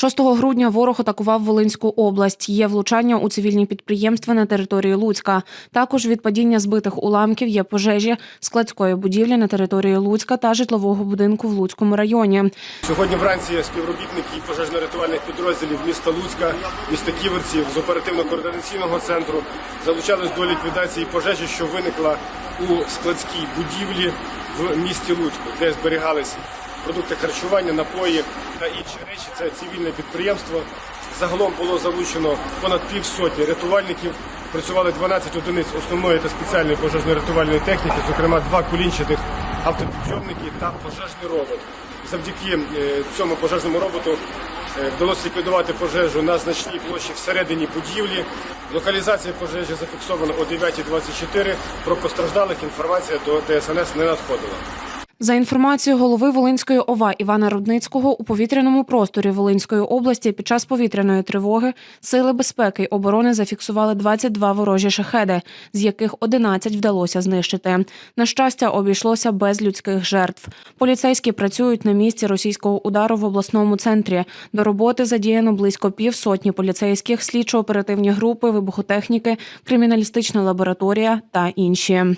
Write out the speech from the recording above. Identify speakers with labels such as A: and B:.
A: 6 грудня ворог атакував Волинську область. Є влучання у цивільні підприємства на території Луцька. Також від падіння збитих уламків є пожежі складської будівлі на території Луцька та житлового будинку в Луцькому районі.
B: Сьогодні вранці співробітники пожежно-рятувальних підрозділів міста Луцька, міста Ківерців з оперативно-координаційного центру залучались до ліквідації пожежі, що виникла у складській будівлі в місті Луцьку, де зберігались продукти харчування, напої та інші речі. Це цивільне підприємство. Загалом було залучено понад півсотні рятувальників. Працювали 12 одиниць основної та спеціальної пожежно-рятувальної техніки, зокрема два кулінчатих автопідйомники та пожежний робот. Завдяки е, цьому пожежному роботу е, вдалося ліквідувати пожежу на значній площі всередині будівлі. Локалізація пожежі зафіксована о 9.24. Про постраждалих інформація до ДСНС не надходила.
A: За інформацією голови Волинської ОВА Івана Рудницького, у повітряному просторі Волинської області під час повітряної тривоги сили безпеки й оборони зафіксували 22 ворожі шахеди, з яких 11 вдалося знищити. На щастя, обійшлося без людських жертв. Поліцейські працюють на місці російського удару в обласному центрі. До роботи задіяно близько півсотні поліцейських, слідчо-оперативні групи, вибухотехніки, криміналістична лабораторія та інші.